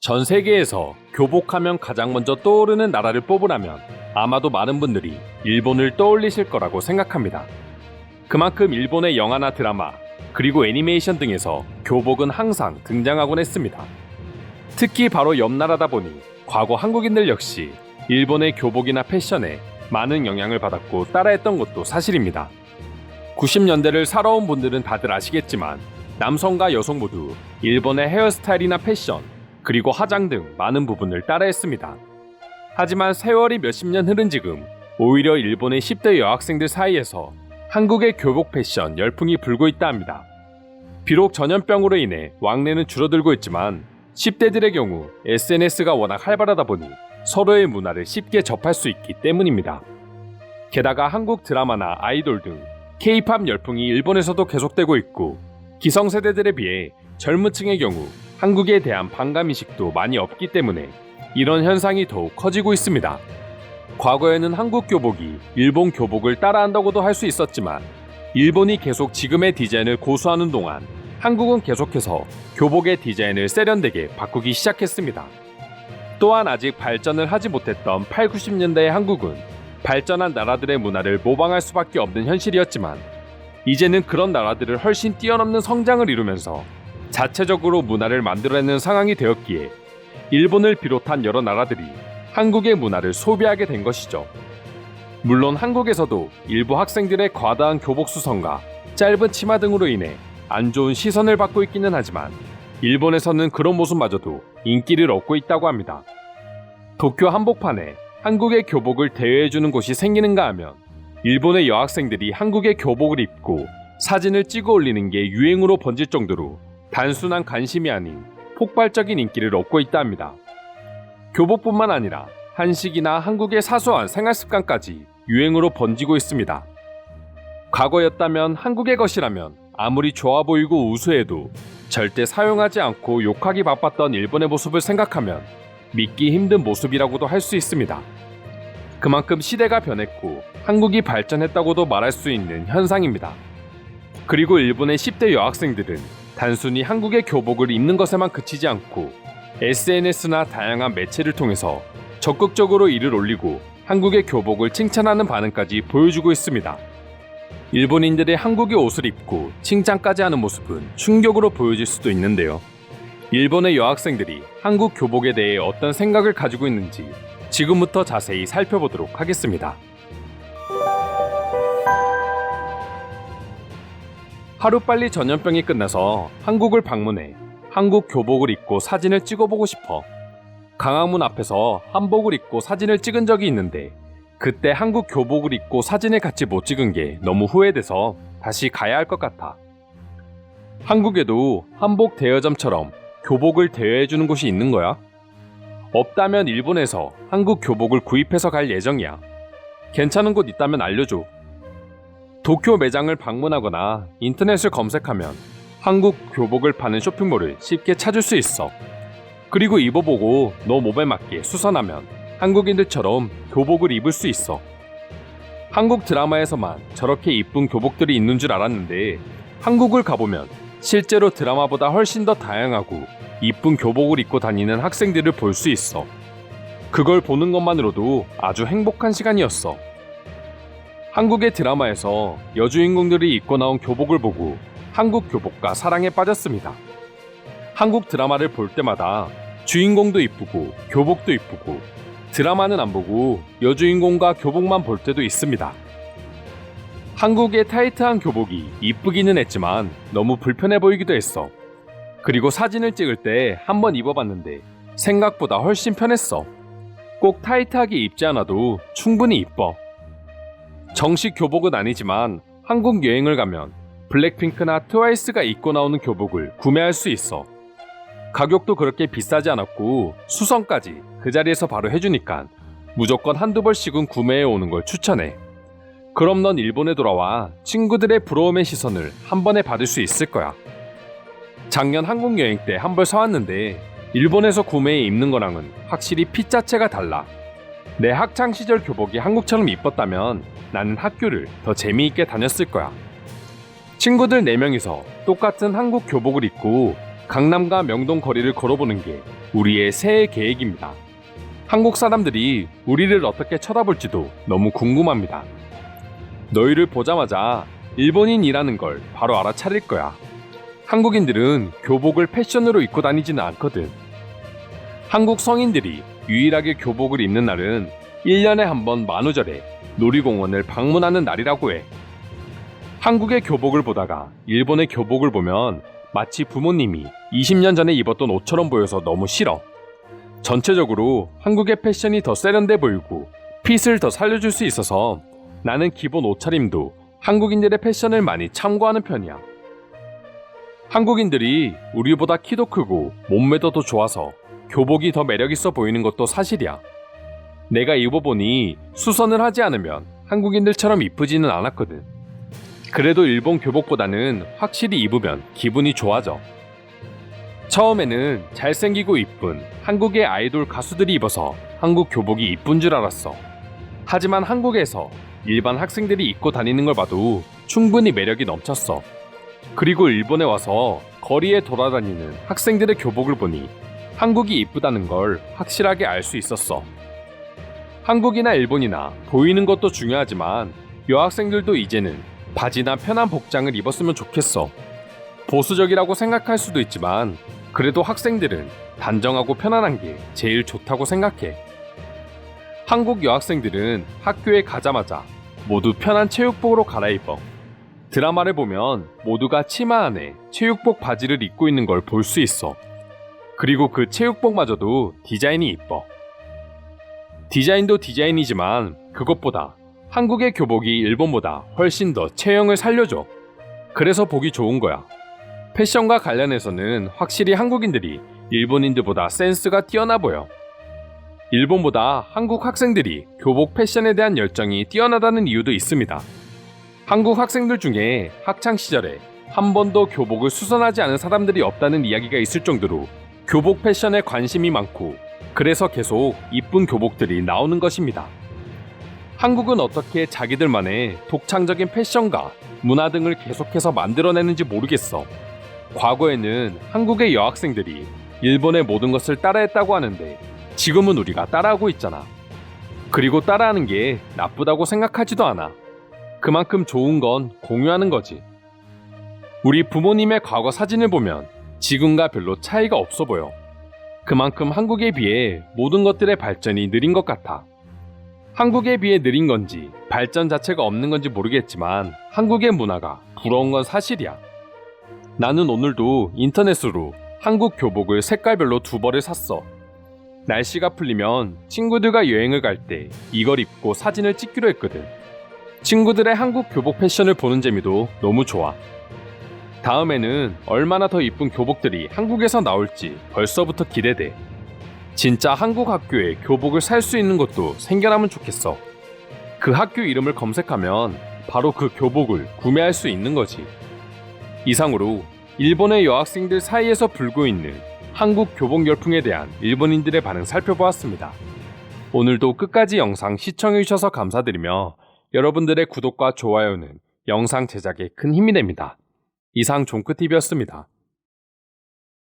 전 세계에서 교복하면 가장 먼저 떠오르는 나라를 뽑으라면 아마도 많은 분들이 일본을 떠올리실 거라고 생각합니다. 그만큼 일본의 영화나 드라마, 그리고 애니메이션 등에서 교복은 항상 등장하곤 했습니다. 특히 바로 옆 나라다 보니 과거 한국인들 역시 일본의 교복이나 패션에 많은 영향을 받았고 따라했던 것도 사실입니다. 90년대를 살아온 분들은 다들 아시겠지만 남성과 여성 모두 일본의 헤어스타일이나 패션, 그리고 화장 등 많은 부분을 따라했습니다. 하지만 세월이 몇십 년 흐른 지금 오히려 일본의 10대 여학생들 사이에서 한국의 교복 패션 열풍이 불고 있다 합니다. 비록 전염병으로 인해 왕래는 줄어들고 있지만 10대들의 경우 SNS가 워낙 활발하다 보니 서로의 문화를 쉽게 접할 수 있기 때문입니다. 게다가 한국 드라마나 아이돌 등 K-팝 열풍이 일본에서도 계속되고 있고 기성세대들에 비해 젊은 층의 경우 한국에 대한 반감 인식도 많이 없기 때문에 이런 현상이 더욱 커지고 있습니다. 과거에는 한국 교복이 일본 교복을 따라한다고도 할 수 있었지만 일본이 계속 지금의 디자인을 고수하는 동안 한국은 계속해서 교복의 디자인을 세련되게 바꾸기 시작했습니다. 또한 아직 발전을 하지 못했던 8, 90년대의 한국은 발전한 나라들의 문화를 모방할 수밖에 없는 현실이었지만 이제는 그런 나라들을 훨씬 뛰어넘는 성장을 이루면서 자체적으로 문화를 만들어내는 상황이 되었기에 일본을 비롯한 여러 나라들이 한국의 문화를 소비하게 된 것이죠. 물론 한국에서도 일부 학생들의 과다한 교복 수선과 짧은 치마 등으로 인해 안 좋은 시선을 받고 있기는 하지만 일본에서는 그런 모습마저도 인기를 얻고 있다고 합니다. 도쿄 한복판에 한국의 교복을 대여해주는 곳이 생기는가 하면 일본의 여학생들이 한국의 교복을 입고 사진을 찍어 올리는 게 유행으로 번질 정도로 단순한 관심이 아닌 폭발적인 인기를 얻고 있다 합니다. 교복뿐만 아니라 한식이나 한국의 사소한 생활 습관까지 유행으로 번지고 있습니다. 과거였다면 한국의 것이라면 아무리 좋아 보이고 우수해도 절대 사용하지 않고 욕하기 바빴던 일본의 모습을 생각하면 믿기 힘든 모습이라고도 할 수 있습니다. 그만큼 시대가 변했고 한국이 발전했다고도 말할 수 있는 현상입니다. 그리고 일본의 10대 여학생들은 단순히 한국의 교복을 입는 것에만 그치지 않고 SNS나 다양한 매체를 통해서 적극적으로 이를 올리고 한국의 교복을 칭찬하는 반응까지 보여주고 있습니다. 일본인들의 한국의 옷을 입고 칭찬까지 하는 모습은 충격으로 보여질 수도 있는데요. 일본의 여학생들이 한국 교복에 대해 어떤 생각을 가지고 있는지 지금부터 자세히 살펴보도록 하겠습니다. 하루빨리 전염병이 끝나서 한국을 방문해 한국 교복을 입고 사진을 찍어보고 싶어. 강화문 앞에서 한복을 입고 사진을 찍은 적이 있는데 그때 한국 교복을 입고 사진을 같이 못 찍은 게 너무 후회돼서 다시 가야 할 것 같아. 한국에도 한복 대여점처럼 교복을 대여해주는 곳이 있는 거야? 없다면 일본에서 한국 교복을 구입해서 갈 예정이야. 괜찮은 곳 있다면 알려줘. 도쿄 매장을 방문하거나 인터넷을 검색하면 한국 교복을 파는 쇼핑몰을 쉽게 찾을 수 있어. 그리고 입어보고 너 몸에 맞게 수선하면 한국인들처럼 교복을 입을 수 있어. 한국 드라마에서만 저렇게 이쁜 교복들이 있는 줄 알았는데 한국을 가보면 실제로 드라마보다 훨씬 더 다양하고 이쁜 교복을 입고 다니는 학생들을 볼 수 있어. 그걸 보는 것만으로도 아주 행복한 시간이었어. 한국의 드라마에서 여주인공들이 입고 나온 교복을 보고 한국 교복과 사랑에 빠졌습니다. 한국 드라마를 볼 때마다 주인공도 이쁘고 교복도 이쁘고 드라마는 안 보고 여주인공과 교복만 볼 때도 있습니다. 한국의 타이트한 교복이 이쁘기는 했지만 너무 불편해 보이기도 했어. 그리고 사진을 찍을 때 한번 입어봤는데 생각보다 훨씬 편했어. 꼭 타이트하게 입지 않아도 충분히 이뻐. 정식 교복은 아니지만 한국 여행을 가면 블랙핑크나 트와이스가 입고 나오는 교복을 구매할 수 있어. 가격도 그렇게 비싸지 않았고 수선까지 그 자리에서 바로 해주니까 무조건 한두 벌씩은 구매해 오는 걸 추천해. 그럼 넌 일본에 돌아와 친구들의 부러움의 시선을 한 번에 받을 수 있을 거야. 작년 한국 여행 때 한 벌 사왔는데 일본에서 구매해 입는 거랑은 확실히 핏 자체가 달라. 내 학창 시절 교복이 한국처럼 이뻤다면 나는 학교를 더 재미있게 다녔을 거야. 친구들 4명이서 똑같은 한국 교복을 입고 강남과 명동 거리를 걸어보는 게 우리의 새해 계획입니다. 한국 사람들이 우리를 어떻게 쳐다볼지도 너무 궁금합니다. 너희를 보자마자 일본인이라는 걸 바로 알아차릴 거야. 한국인들은 교복을 패션으로 입고 다니지는 않거든. 한국 성인들이 유일하게 교복을 입는 날은 1년에 한 번 만우절에 놀이공원을 방문하는 날이라고 해. 한국의 교복을 보다가 일본의 교복을 보면 마치 부모님이 20년 전에 입었던 옷처럼 보여서 너무 싫어. 전체적으로 한국의 패션이 더 세련돼 보이고 핏을 더 살려줄 수 있어서 나는 기본 옷차림도 한국인들의 패션을 많이 참고하는 편이야. 한국인들이 우리보다 키도 크고 몸매도 더 좋아서 교복이 더 매력있어 보이는 것도 사실이야. 내가 입어보니 수선을 하지 않으면 한국인들처럼 이쁘지는 않았거든. 그래도 일본 교복보다는 확실히 입으면 기분이 좋아져. 처음에는 잘생기고 이쁜 한국의 아이돌 가수들이 입어서 한국 교복이 이쁜 줄 알았어. 하지만 한국에서 일반 학생들이 입고 다니는 걸 봐도 충분히 매력이 넘쳤어. 그리고 일본에 와서 거리에 돌아다니는 학생들의 교복을 보니 한국이 이쁘다는 걸 확실하게 알 수 있었어. 한국이나 일본이나 보이는 것도 중요하지만 여학생들도 이제는 바지나 편한 복장을 입었으면 좋겠어. 보수적이라고 생각할 수도 있지만 그래도 학생들은 단정하고 편안한 게 제일 좋다고 생각해. 한국 여학생들은 학교에 가자마자 모두 편한 체육복으로 갈아입어. 드라마를 보면 모두가 치마 안에 체육복 바지를 입고 있는 걸 볼 수 있어. 그리고 그 체육복마저도 디자인이 이뻐. 디자인도 디자인이지만 그것보다 한국의 교복이 일본보다 훨씬 더 체형을 살려줘. 그래서 보기 좋은 거야. 패션과 관련해서는 확실히 한국인들이 일본인들보다 센스가 뛰어나 보여. 일본보다 한국 학생들이 교복 패션에 대한 열정이 뛰어나다는 이유도 있습니다. 한국 학생들 중에 학창 시절에 한 번도 교복을 수선하지 않은 사람들이 없다는 이야기가 있을 정도로 교복 패션에 관심이 많고 그래서 계속 이쁜 교복들이 나오는 것입니다. 한국은 어떻게 자기들만의 독창적인 패션과 문화 등을 계속해서 만들어내는지 모르겠어. 과거에는 한국의 여학생들이 일본의 모든 것을 따라했다고 하는데 지금은 우리가 따라하고 있잖아. 그리고 따라하는 게 나쁘다고 생각하지도 않아. 그만큼 좋은 건 공유하는 거지. 우리 부모님의 과거 사진을 보면 지금과 별로 차이가 없어 보여. 그만큼 한국에 비해 모든 것들의 발전이 느린 것 같아. 한국에 비해 느린 건지 발전 자체가 없는 건지 모르겠지만 한국의 문화가 부러운 건 사실이야. 나는 오늘도 인터넷으로 한국 교복을 색깔별로 두 벌을 샀어. 날씨가 풀리면 친구들과 여행을 갈 때 이걸 입고 사진을 찍기로 했거든. 친구들의 한국 교복 패션을 보는 재미도 너무 좋아. 다음에는 얼마나 더 이쁜 교복들이 한국에서 나올지 벌써부터 기대돼. 진짜 한국 학교에 교복을 살 수 있는 것도 생겨나면 좋겠어. 그 학교 이름을 검색하면 바로 그 교복을 구매할 수 있는 거지. 이상으로 일본의 여학생들 사이에서 불고 있는 한국 교복 열풍에 대한 일본인들의 반응 살펴보았습니다. 오늘도 끝까지 영상 시청해주셔서 감사드리며 여러분들의 구독과 좋아요는 영상 제작에 큰 힘이 됩니다. 이상 종크TV였습니다.